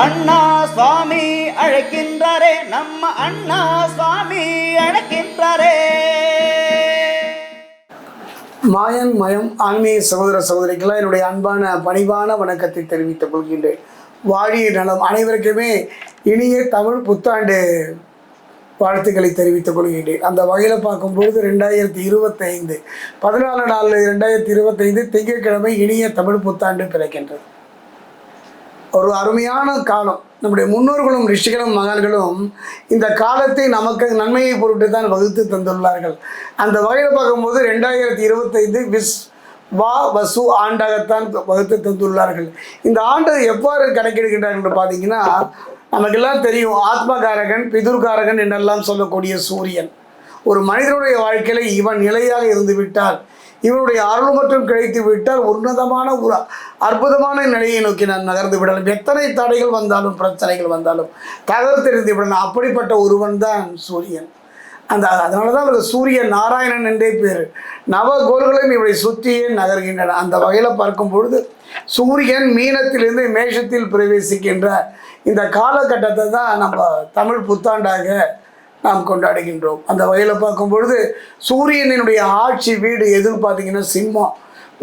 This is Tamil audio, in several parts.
அண்ணா சுவாமி அழைக்கின்றாரே நம்ம அண்ணா சுவாமி அழைக்கின்றாரே. மாயன் மயம் ஆன்மீக சகோதர சகோதரிக்கெல்லாம் என்னுடைய அன்பான பணிவான வணக்கத்தை தெரிவித்துக் கொள்கின்றேன். வாழிய நலம் அனைவருக்குமே இனிய தமிழ் புத்தாண்டு வாழ்த்துக்களை தெரிவித்துக் கொள்கின்றேன். அந்த வகையில் பார்க்கும்பொழுது ரெண்டாயிரத்தி இருபத்தைந்து பதினாலு நாலு ரெண்டாயிரத்தி இருபத்தைந்து திங்கட்கிழமை இனிய தமிழ் புத்தாண்டு பிறக்கின்றது. ஒரு அருமையான காலம். நம்முடைய முன்னோர்களும் ரிஷிகளும் மகன்களும் இந்த காலத்தை நமக்கு நன்மையை பொருட்டு தான் வகுத்து தந்துள்ளார்கள். அந்த வகையில் பார்க்கும்போது ரெண்டாயிரத்தி இருபத்தைந்து விஸ் வா வசு ஆண்டாகத்தான் வகுத்து தந்துள்ளார்கள். இந்த ஆண்டு எவ்வாறு கணக்கெடுக்கின்றார்கள் என்று பார்த்தீங்கன்னா நமக்கெல்லாம் தெரியும் ஆத்மகாரகன் பிதுர்காரகன் என்றெல்லாம் சொல்லக்கூடிய சூரியன். ஒரு மனிதனுடைய வாழ்க்கையில் இவன் நிலையாக இருந்து விட்டால் இவனுடைய அருள் மற்றும் கிடைத்து விட்டால் உன்னதமான ஒரு அற்புதமான நிலையை நோக்கி நான் நகர்ந்து விடலாம். எத்தனை தடைகள் வந்தாலும் பிரச்சனைகள் வந்தாலும் தகர்த்தெறிந்து விடலாம். அப்படிப்பட்ட ஒருவன் தான் சூரியன். அந்த அதனால தான் அவர் சூரிய நாராயணன் என்றே பேர். நவகோள்களும் இவரை சுற்றியே நகர்கின்றன. அந்த வகையில் பார்க்கும் பொழுது சூரியன் மீனத்திலிருந்து மேஷத்தில் பிரவேசிக்கின்ற இந்த காலகட்டத்தை தான் நம்ம தமிழ் புத்தாண்டாக நாம் கொண்டாடுகின்றோம். அந்த வகையில் பார்க்கும் பொழுது சூரியனினுடைய ஆட்சி வீடு எதுன்னு பார்த்தீங்கன்னா சிம்மம்.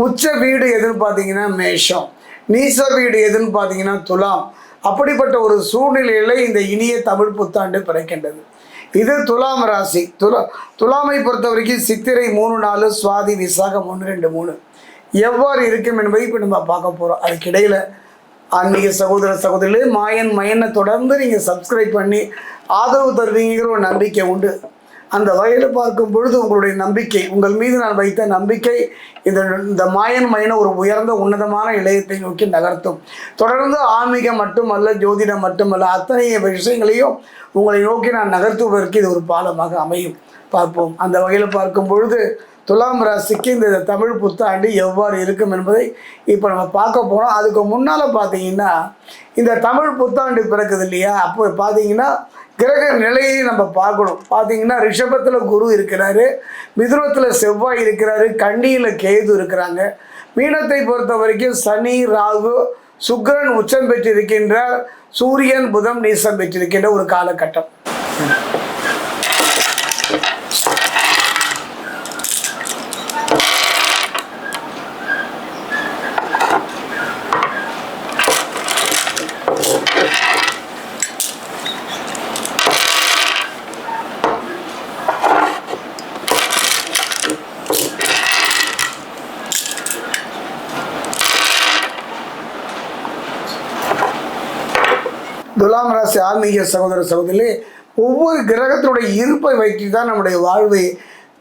உச்ச வீடு எதுன்னு பார்த்தீங்கன்னா மேஷம். நீச வீடு எதுன்னு பார்த்தீங்கன்னா துலாம். அப்படிப்பட்ட ஒரு சூழ்நிலையில் இந்த இனிய தமிழ் புத்தாண்டு பிறக்கின்றது. இது துலாம் ராசி. துலா துலாமை பொறுத்த வரைக்கும் சித்திரை மூணு நாலு சுவாதி விசாகம் ஒன்று ரெண்டு மூணு. எவ்வாறு இருக்கும் என்பதை இப்போ நம்ம பார்க்க போகிறோம் அதுக்கிடையில் ஆன்மீக சகோதர சகோதரிகளே மாயன் மயனை தொடர்ந்து நீங்கள் சப்ஸ்கிரைப் பண்ணி ஆதரவு தருவீங்கிற ஒரு நம்பிக்கை உண்டு. அந்த வகையில் பார்க்கும் பொழுது உங்களுடைய நம்பிக்கை உங்கள் மீது நான் வைத்த நம்பிக்கை இந்த இந்த மாயன் மயனை ஒரு உயர்ந்த உன்னதமான இளையத்தை நோக்கி நகர்த்தும். தொடர்ந்து ஆன்மீகம் மட்டுமல்ல ஜோதிடம் மட்டுமல்ல அத்தனை விஷயங்களையும் உங்களை நோக்கி நான் நகர்த்துவதற்கு இது ஒரு பாலமாக அமையும். பார்ப்போம். அந்த வகையில் பார்க்கும் பொழுது துலாம் ராசிக்கு இந்த தமிழ் புத்தாண்டு எவ்வாறு இருக்கும் என்பதை இப்போ நம்ம பார்க்க போகிறோம் அதுக்கு முன்னால் பார்த்தீங்கன்னா இந்த தமிழ் புத்தாண்டு பிறக்குது இல்லையா? அப்போ பார்த்தீங்கன்னா கிரக நிலையை நம்ம பார்க்கணும். பார்த்தீங்கன்னா ரிஷபத்தில் குரு இருக்கிறாரு மிதுனத்தில் செவ்வாய் இருக்கிறாரு கண்டியில் கேது இருக்கிறாங்க. மீனத்தை பொறுத்த வரைக்கும் சனி ராகு சுக்கிரன் உச்சம் பெற்றிருக்கின்ற சூரியன் புதன் நீசம் பெற்றிருக்கின்ற ஒரு காலகட்டம். துலாம் ராசி ஆன்மீக சகோதர சகோதரி ஒவ்வொரு கிரகத்தினுடைய இருப்பை வைத்து தான் நம்முடைய வாழ்வை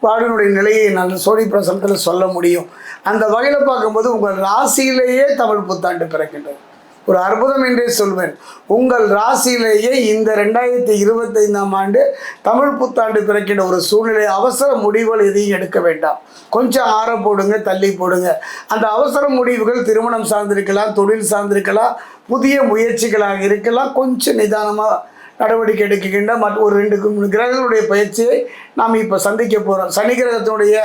வாழ்வினுடைய நிலையை நான் சோழி பிரசனத்தில் சொல்ல முடியும். அந்த வகையில் பார்க்கும்போது உங்கள் ராசியிலேயே தமிழ் புத்தாண்டு பிறக்கின்றது. ஒரு அற்புதம் என்றே சொல்வேன். உங்கள் ராசியிலேயே இந்த ரெண்டாயிரத்தி இருபத்தைந்தாம் ஆண்டு தமிழ் புத்தாண்டு பிறக்கின்ற ஒரு சூழ்நிலை அவசர முடிவுகள் எதையும் எடுக்க வேண்டாம். கொஞ்சம் ஆற போடுங்க தள்ளி போடுங்க. அந்த அவசர முடிவுகள் திருமணம் சார்ந்திருக்கலாம் தொழில் சார்ந்திருக்கலாம் புதிய முயற்சிகளாக இருக்கலாம் கொஞ்சம் நிதானமாக நடவடிக்கை எடுக்கின்ற மற்ற ஒரு ரெண்டு கிரகங்களுடைய பயிற்சியை நாம் இப்போ சந்திக்க போகிறோம் சனி கிரகத்தினுடைய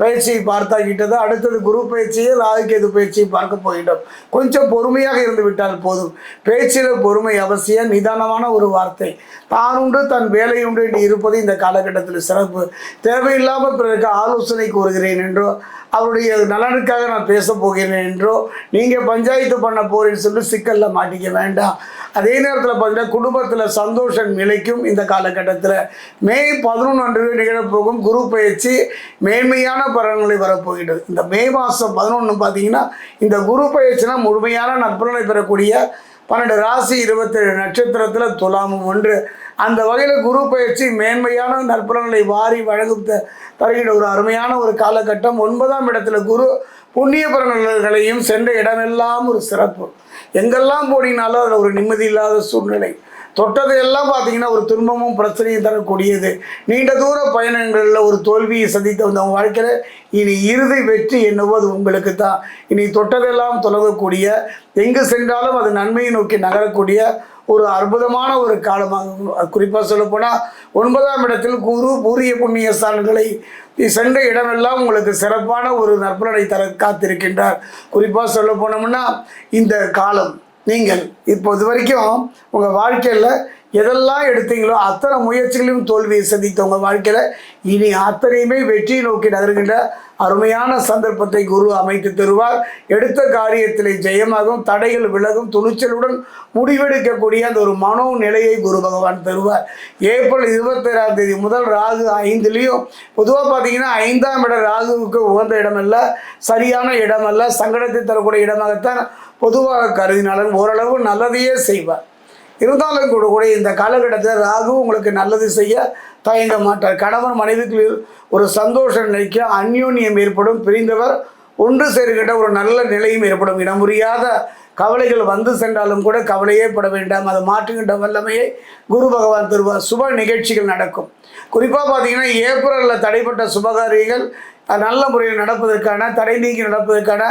பயிற்சியை பார்த்தாகிட்டது அடுத்தது குரு பயிற்சியை ராகுகேது பயிற்சியை பார்க்க போகின்றோம். கொஞ்சம் பொறுமையாக இருந்து விட்டால் போதும். பேச்சில் பொறுமை அவசியம் நிதானமான ஒரு வார்த்தை. தான் உண்டு தன் வேலை உண்டு என்று இருப்பது இந்த காலகட்டத்தில் சிறப்பு. தேவையில்லாமல் பிறருக்கு ஆலோசனை கூறுகிறேன் என்றோ அவருடைய நலனுக்காக நான் பேச போகிறேன் என்றோ நீங்கள் பஞ்சாயத்து பண்ண போறேன்னு சொல்லி சிக்கலில் மாட்டிக்க வேண்டாம். அதே நேரத்தில் பார்த்தீங்கன்னா குடும்பத்தில் சந்தோஷம் நிலைக்கும் இந்த காலகட்டத்தில். மே பதினொன்று அன்று நிகழப்போகும் குரு பயிற்சி மேன்மையான பலன்களை வரப்போகின்றது இந்த மே மாதம் பதினொன்று பார்த்தீங்கன்னா இந்த குரு பயிற்சினா முழுமையான நற்பலனை பெறக்கூடிய பன்னெண்டு ராசி இருபத்தேழு நட்சத்திரத்தில் துலாமும் ஒன்று. அந்த வகையில் குரு பயிற்சி மேன்மையான நற்பலன்களை வாரி வழங்கும் த- தருகின்ற ஒரு அருமையான ஒரு காலகட்டம். ஒன்பதாம் இடத்துல குரு புண்ணிய பலன்களையும் சென்ற இடமெல்லாம் ஒரு சிறப்பு. எங்கெல்லாம் போனீங்கனாலும் அதில் ஒரு நிம்மதி இல்லாத சூழ்நிலை. தொட்டதையெல்லாம் பார்த்தீங்கன்னா ஒரு துன்பமும் பிரச்சனையும் தரக்கூடியது. நீண்ட தூர பயணங்களில் ஒரு தோல்வியை சந்தித்து வந்தவங்க வாழ்க்கையில் இனி இறுதி வெற்றி என்னவோ அது உங்களுக்கு தான் இனி தொட்டதெல்லாம் தொடங்கக்கூடிய எங்கு சென்றாலும் அது நன்மையை நோக்கி நகரக்கூடிய ஒரு அற்புதமான ஒரு காலமாக குறிப்பாக சொல்லப்போனால் ஒன்பதாம் இடத்தில் குரு பூரிய புண்ணிய ஸ்தானங்களை சென்ற இடமெல்லாம் உங்களுக்கு சிறப்பான ஒரு நற்பலனை தர காத்திருக்கின்றார். குறிப்பாக சொல்ல போனோம்னா இந்த காலம் நீங்கள் இப்போ இது வரைக்கும் உங்கள் வாழ்க்கையில் எதெல்லாம் எடுத்தீங்களோ அத்தனை முயற்சிகளையும் தோல்வியை சந்தித்த உங்கள் வாழ்க்கையில் இனி அத்தனையுமே வெற்றியை நோக்கி நகர்கின்ற அருமையான சந்தர்ப்பத்தை குரு அமைத்து தருவார். எடுத்த காரியத்தில் ஜெயமாகும் தடைகள் விலகும் துணிச்சலுடன் முடிவெடுக்கக்கூடிய அந்த ஒரு மனோ நிலையை குரு பகவான் தருவார். ஏப்ரல் இருபத்தேழாம் தேதி முதல் ராகு ஐந்துலேயும் பொதுவாக பார்த்தீங்கன்னா ஐந்தாம் இடம் ராகுவுக்கு உகந்த இடமல்ல சரியான இடமல்ல சங்கடத்தை தரக்கூடிய இடமாகத்தான் பொதுவாக கருதினாலும் ஓரளவு நல்லதையே செய்வார். இருந்தாலும் கூட கூட இந்த காலகட்டத்தில் ராகு உங்களுக்கு நல்லது செய்ய தயங்க மாட்டார். கணவன் மனைவிக்குள் ஒரு சந்தோஷ நிலைக்கு அந்யோன்யம் ஏற்படும். பிரிந்தவர் ஒன்று சேர்கின்ற ஒரு நல்ல நிலையும் ஏற்படும். இடமுறியாத கவலைகள் வந்து சென்றாலும் கூட கவலையே பட வேண்டாம். அதை மாற்றுகின்ற வல்லமையை குரு பகவான் தருவார். சுப நிகழ்ச்சிகள் நடக்கும். குறிப்பாக பார்த்தீங்கன்னா ஏப்ரலில் தடைப்பட்ட சுபகாரியங்கள் நல்ல முறையில் நடப்பதற்கான தடை நீங்கி நடப்பதற்கான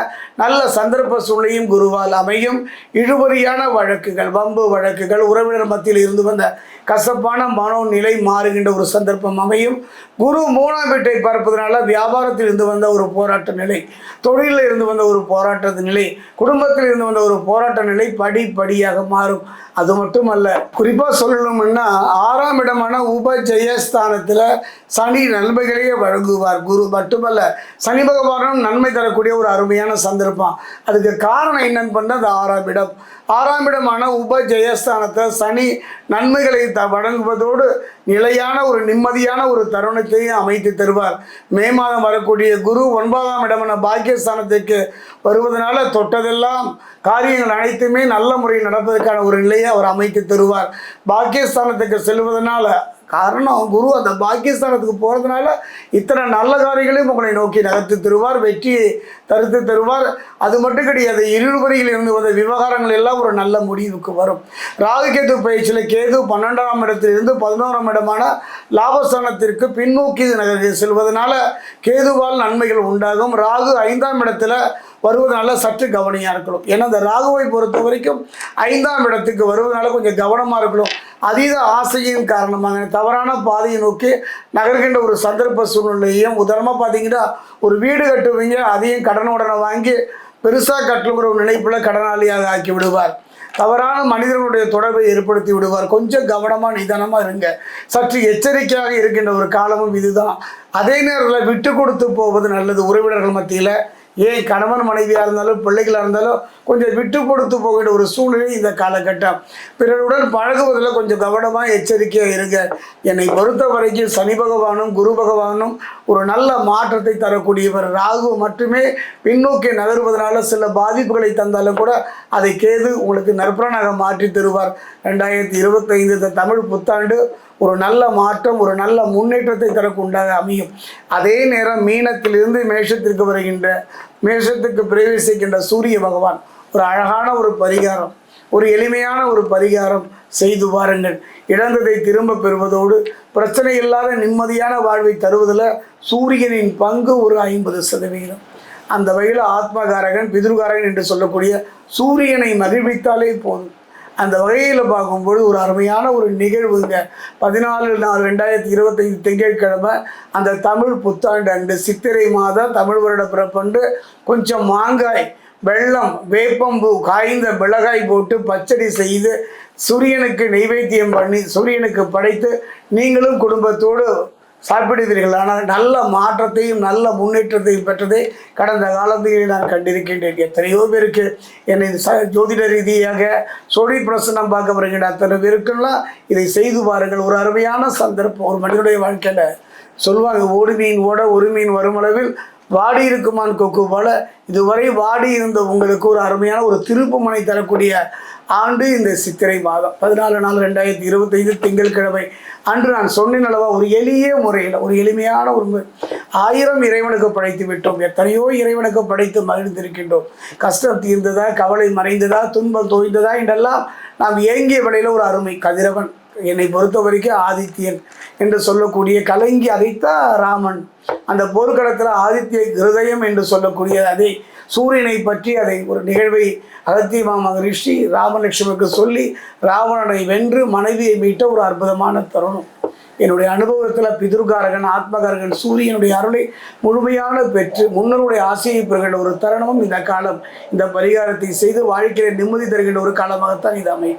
நல்ல சந்தர்ப்ப சூழ்நிலையும் குருவால் அமையும். இழுபறியான வழக்குகள் வம்பு வழக்குகள் உறவினர் மத்தியில் இருந்து வந்த கசப்பான மனோ நிலை மாறுகின்ற ஒரு சந்தர்ப்பம் அமையும். குரு மூணாம் வீட்டை பார்ப்பதனால வியாபாரத்தில் இருந்து வந்த ஒரு போராட்ட நிலை தொழிலில் இருந்து வந்த ஒரு போராட்ட நிலை குடும்பத்தில் இருந்து வந்த ஒரு போராட்ட நிலை படிப்படியாக மாறும். அது மட்டுமல்ல குறிப்பாக சொல்லணும்னா ஆறாம் இடமான உபஜெயஸ்தானத்தில் சனி நன்மைகளையே வழங்குவார் குரு. மட்டும் மட்டுமல்ல சனி பகவானும் நன்மை தரக்கூடிய ஒரு அருமையான சந்தர்ப்பம். அதுக்கு காரணம் என்னன்னு பண்ணால் அது ஆறாம் இடம். ஆறாம் இடமான உபஜெயஸ்தானத்தை சனி நன்மைகளை த வழங்குவதோடு நிலையான ஒரு நிம்மதியான ஒரு தருணத்தையும் அமைத்து தருவார். மே மாதம் வரக்கூடிய குரு ஒன்பதாம் இடமான பாக்கியஸ்தானத்துக்கு வருவதனால தொட்டதெல்லாம் காரியங்கள் அனைத்துமே நல்ல முறையில் நடப்பதற்கான ஒரு நிலையை அவர் அமைத்து தருவார். பாக்கியஸ்தானத்துக்கு செல்வதனால காரணம் குரு அந்த பாக்கியஸ்தானத்துக்கு போகிறதுனால இத்தனை நல்ல காரியங்களையும் உங்களை நோக்கி நகர்த்து தருவார் வெற்றியை தருத்து தருவார். அது மட்டும் கிடையாது இருவரியில் இருந்து வந்த விவகாரங்கள் எல்லாம் ஒரு நல்ல முடிவுக்கு வரும். ராகு கேது பயிற்சியில் கேது பன்னெண்டாம் இடத்திலிருந்து பதினோராம் இடமான லாபஸ்தானத்திற்கு பின்னோக்கி நகர் செல்வதனால கேதுவால் நன்மைகள் உண்டாகும். ராகு ஐந்தாம் இடத்துல வருவதனால சற்று கவனியாக இருக்கணும் ஏன்னா இந்த ராகுவை பொறுத்த வரைக்கும் ஐந்தாம் இடத்துக்கு வருவதனால கொஞ்சம் கவனமாக இருக்கணும் அதீத ஆசையின் காரணமாக தவறான பாதையை நோக்கி நகர்கின்ற ஒரு சந்தர்ப்ப சூழ்நிலையும் உதாரணமாக பார்த்தீங்கன்னா ஒரு வீடு கட்டுவீங்க அதையும் கடனுடனே வாங்கி பெருசாக கட்டுங்கிற ஒரு நினைப்பில் கடனாளியாக ஆக்கி விடுவார் தவறான மனிதர்களுடைய தொடர்பை ஏற்படுத்தி விடுவார். கொஞ்சம் கவனமாக நிதானமாக இருங்க. சற்று எச்சரிக்கையாக இருக்கின்ற ஒரு காலமும் இதுதான். அதே நேரத்தில் விட்டு கொடுத்து போவது நல்லது. உறவினர்கள் மத்தியில் ஏன் கணவன் மனைவியாக இருந்தாலும் பிள்ளைகளாக இருந்தாலும் கொஞ்சம் விட்டு கொடுத்து போகிற ஒரு சூழ்நிலை இந்த காலகட்டம். பிறருடன் பழகுவதில் கொஞ்சம் கவனமாக எச்சரிக்கையாக இருங்க. என்னை பொறுத்த வரைக்கும் சனி பகவானும் குரு பகவானும் ஒரு நல்ல மாற்றத்தை தரக்கூடியவர். ராகு மட்டுமே பின்னோக்கி நகர்வதனால சில பாதிப்புகளை தந்தாலும் கூட அதை கேது உங்களுக்கு நற்பலனாக மாற்றி தருவார். ரெண்டாயிரத்தி இருபத்தைந்து இந்த தமிழ் புத்தாண்டு ஒரு நல்ல மாற்றம் ஒரு நல்ல முன்னேற்றத்தை தரக்கு உண்டாக அமையும். அதே நேரம் மீனத்திலிருந்து மேஷத்திற்கு வருகின்ற மேஷத்துக்கு பிரவேசிக்கின்ற சூரிய பகவான் ஒரு அழகான ஒரு பரிகாரம் ஒரு எளிமையான ஒரு பரிகாரம் செய்து பாருங்கள் இழந்ததை திரும்ப பெறுவதோடு பிரச்சனை இல்லாத நிம்மதியான வாழ்வை தருவதில் சூரியனின் பங்கு ஒரு ஐம்பது சதவிகிதம். அந்த வகையில் ஆத்மகாரகன் பிதுர்காரகன் என்று சொல்லக்கூடிய சூரியனை மகிழ்வித்தாலே போதும். அந்த வகையில் பார்க்கும்பொழுது ஒரு அருமையான ஒரு நிகழ்வுங்க. பதினாலு நாலு ரெண்டாயிரத்தி இருபத்தைந்து திங்கட்கிழமை அந்த தமிழ் புத்தாண்டு அன்று சித்திரை மாதம் தமிழ் வருட பிறப்பண்டு கொஞ்சம் மாங்காய் வெள்ளம் வேப்பம்பூ காய்ந்த மிளகாய் போட்டு பச்சடி செய்து சூரியனுக்கு நைவேத்தியம் பண்ணி சூரியனுக்கு படைத்து நீங்களும் குடும்பத்தோடு சாப்பிடுவீர்கள் ஆனால் நல்ல மாற்றத்தையும் நல்ல முன்னேற்றத்தையும் பெற்றதை கடந்த காலத்தில் நான் கண்டிருக்கின்றேன். எத்தனையோ பேருக்கு என்னை ச ஜோதிட ரீதியாக சொடி பிரசனம் பார்க்க வருகின்ற அத்தனை பேருக்கெல்லாம் இதை செய்து பாருங்கள். ஒரு அருமையான சந்தர்ப்பம். ஒரு மனிதனுடைய வாழ்க்கையில் சொல்வாங்க ஓடு மீன் ஓட ஒரு மீன் வரும் அளவில் வாடி இருக்குமான் கொக்கு போல. இதுவரை வாடி இருந்த உங்களுக்கு ஒரு அருமையான ஒரு திருப்புமனை தரக்கூடிய ஆண்டு இந்த சித்திரை மாதம். பதினாலு நாள் ரெண்டாயிரத்தி இருபத்தைந்து திங்கட்கிழமை. அன்று நான் சொன்னேன் அளவா ஒரு எளிய முறையில் ஒரு எளிமையான ஒரு ஆயிரம் இறைவனுக்கு படைத்து விட்டோம். எத்தனையோ இறைவனுக்கு படைத்து மகிழ்ந்திருக்கின்றோம். கஷ்டம் தீர்ந்ததா கவலை மறைந்ததா துன்பம் தோய்ந்ததா என்றெல்லாம் நாம் ஏங்கிய வேளையில் ஒரு அருமை கதிரவன் என்னை பொறுத்த வரைக்கும் ஆதித்யன் என்று சொல்லக்கூடிய கலங்கி அதைத்தான் ராமன். அந்த போர்க்களத்தில் ஆதித்ய ஹிருதயம் என்று சொல்லக்கூடிய அதை சூரியனை பற்றி அதை ஒரு நிகழ்வை அகத்தியமா மகரிஷி ராமலட்சுமிக்கு சொல்லி ராவணனை வென்று மனைவியை மீட்ட ஒரு அற்புதமான தருணம். என்னுடைய அனுபவத்தில் பிதுர்காரகன் ஆத்மகாரகன் சூரியனுடைய அருளை முழுமையான பெற்று முன்னருடைய ஆசையை பெறுகின்ற ஒரு தருணமும் இந்த காலம். இந்த பரிகாரத்தை செய்து வாழ்க்கையில் நிம்மதி தருகின்ற ஒரு காலமாகத்தான் இது அமையும்.